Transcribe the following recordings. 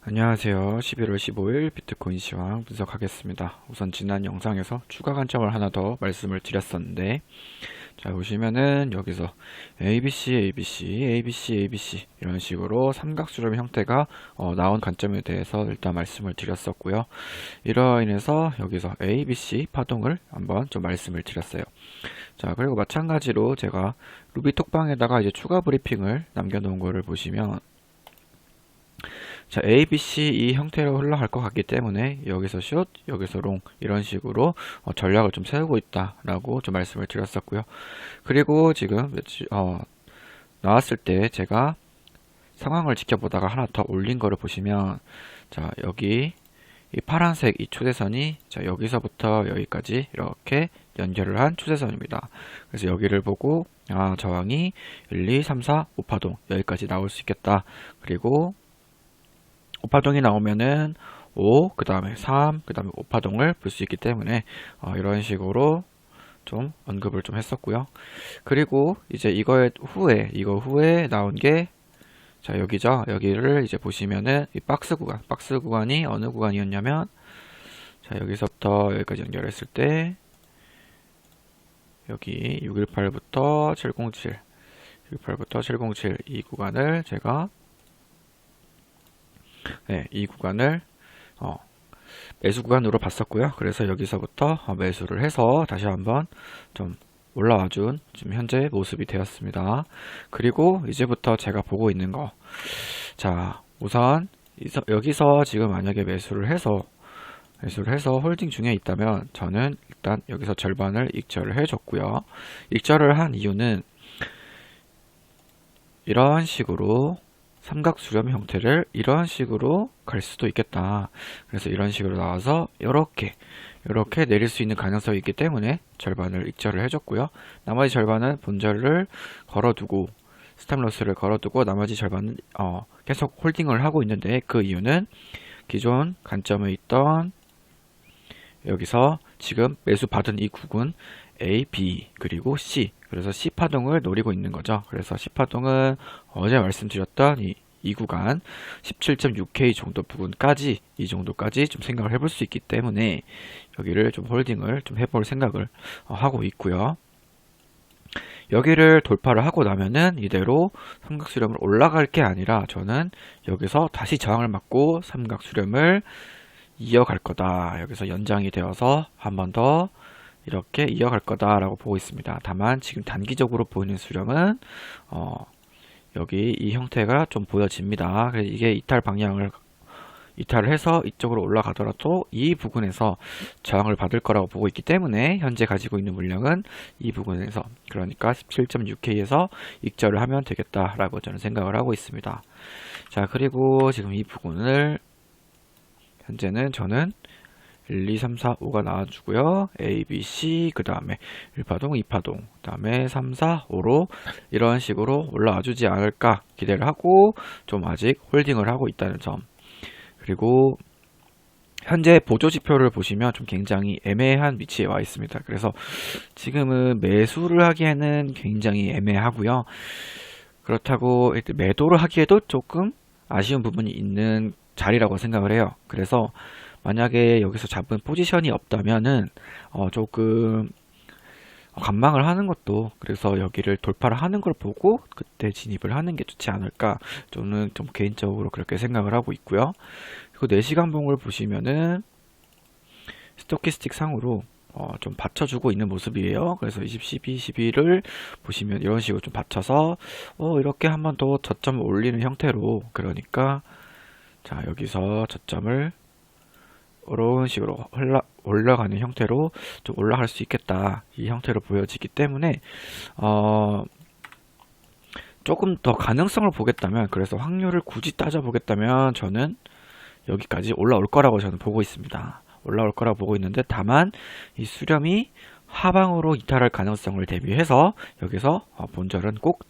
안녕하세요. 11월 15일 비트코인 시황 분석하겠습니다. 우선 지난 영상에서 추가 관점을 하나 더 말씀을 드렸었는데 자 보시면은 여기서 ABC, ABC, ABC, ABC 이런 식으로 삼각수렴 형태가 어, 나온 관점에 대해서 일단 말씀을 드렸었고요. 이로 인해서 여기서 ABC 파동을 한번 좀 말씀을 드렸어요. 자 그리고 마찬가지로 제가 루비 톡방에다가 이제 추가 브리핑을 남겨놓은 거를 보시면 자, A, B, C 이 형태로 흘러갈 것 같기 때문에 여기서 숏, 여기서 롱 이런 식으로 어, 전략을 좀 세우고 있다라고 좀 말씀을 드렸었고요. 그리고 지금 어, 나왔을 때 제가 상황을 지켜보다가 하나 더 올린 거를 보시면 자, 여기 이 파란색 이 초대선이 자, 여기서부터 여기까지 이렇게 연결을 한 초대선입니다. 그래서 여기를 보고 아, 저항이 1, 2, 3, 4, 5파동 여기까지 나올 수 있겠다. 그리고 5파동이 나오면은 5, 그 다음에 3, 그 다음에 5파동을 볼 수 있기 때문에 어, 이런 식으로 좀 언급을 좀 했었고요. 그리고 이제 이거 후에 이거 후에 나온 게 자 여기죠. 여기를 이제 보시면은 이 박스 구간, 박스 구간이 어느 구간이었냐면 자 여기서부터 여기까지 연결했을 때 여기 618부터 707, 618부터 707 이 구간을 제가 네, 이 구간을 어, 매수 구간으로 봤었고요. 그래서 여기서부터 어, 매수를 해서 다시 한번 좀 올라와 준 지금 현재 모습이 되었습니다. 그리고 이제부터 제가 보고 있는 거. 자, 우선 여기서 지금 만약에 매수를 해서 매수를 해서 홀딩 중에 있다면 저는 일단 여기서 절반을 익절을 해줬고요. 익절을 한 이유는 이런 식으로 삼각 수렴 형태를 이런 식으로 갈 수도 있겠다. 그래서 이런 식으로 나와서 이렇게 이렇게 내릴 수 있는 가능성이 있기 때문에 절반을 익절을 해줬고요. 나머지 절반은 본절을 걸어두고 스탑로스를 걸어두고 나머지 절반은 어, 계속 홀딩을 하고 있는데 그 이유는 기존 관점에 있던 여기서 지금 매수 받은 이 국은 A, B 그리고 C 그래서 C파동을 노리고 있는 거죠. 그래서 C파동은 어제 말씀드렸던 이, 이 구간 17.6K 정도 부분까지 이 정도까지 좀 생각을 해볼 수 있기 때문에 여기를 좀 홀딩을 좀 해볼 생각을 어, 하고 있고요. 여기를 돌파를 하고 나면은 이대로 삼각 수렴을 올라갈 게 아니라 저는 여기서 다시 저항을 맞고 삼각 수렴을 이어갈 거다. 여기서 연장이 되어서 한 번 더 이렇게 이어갈 거다라고 보고 있습니다. 다만 지금 단기적으로 보이는 수렴은 어, 여기 이 형태가 좀 보여집니다. 그래서 이게 이탈 방향을 이탈을 해서 이쪽으로 올라가더라도 이 부분에서 저항을 받을 거라고 보고 있기 때문에 현재 가지고 있는 물량은 이 부분에서 그러니까 17.6K에서 익절을 하면 되겠다라고 저는 생각을 하고 있습니다. 자 그리고 지금 이 부분을 현재는 저는 1, 2, 3, 4, 5가 나와주고요. A, B, C, 그 다음에 1파동, 2파동, 그 다음에 3, 4, 5로 이런 식으로 올라와 주지 않을까 기대를 하고 좀 아직 홀딩을 하고 있다는 점. 그리고 현재 보조 지표를 보시면 좀 굉장히 애매한 위치에 와 있습니다. 그래서 지금은 매수를 하기에는 굉장히 애매하고요. 그렇다고 매도를 하기에도 조금 아쉬운 부분이 있는 자리라고 생각을 해요. 그래서 만약에 여기서 잡은 포지션이 없다면은 어 조금 관망을 하는 것도 그래서 여기를 돌파를 하는 걸 보고 그때 진입을 하는 게 좋지 않을까 저는 좀 개인적으로 그렇게 생각을 하고 있고요. 그리고 4시간 봉을 보시면은 스토키스틱 상으로 어, 좀 받쳐주고 있는 모습이에요. 그래서 20, 12, 12를 보시면 이런 식으로 좀 받쳐서 어, 이렇게 한 번 더 저점을 올리는 형태로 그러니까 자 여기서 저점을 이런 식으로 올라, 올라가는 형태로 좀 올라갈 수 있겠다. 이 형태로 보여지기 때문에 어, 조금 더 가능성을 보겠다면 그래서 확률을 굳이 따져 보겠다면 저는 여기까지 올라올 거라고 저는 보고 있습니다. 올라올 거라고 보고 있는데 다만 이 수렴이 하방으로 이탈할 가능성을 대비해서 여기서 어, 본절은 꼭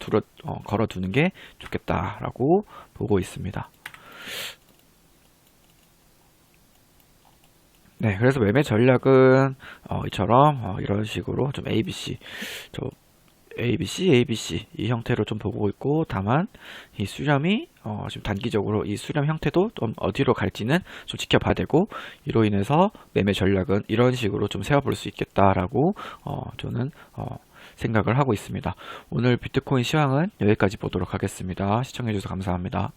어, 걸어두는 게 좋겠다라고 보고 있습니다 네, 그래서 매매 전략은 어, 이처럼 어, 이런 식으로 좀 ABC, 저 ABC, ABC 이 형태로 좀 보고 있고 다만 이 수렴이 어, 지금 단기적으로 이 수렴 형태도 좀 어디로 갈지는 좀 지켜봐야 되고 이로 인해서 매매 전략은 이런 식으로 좀 세워볼 수 있겠다라고 어, 저는 어, 생각을 하고 있습니다. 오늘 비트코인 시황은 여기까지 보도록 하겠습니다. 시청해주셔서 감사합니다.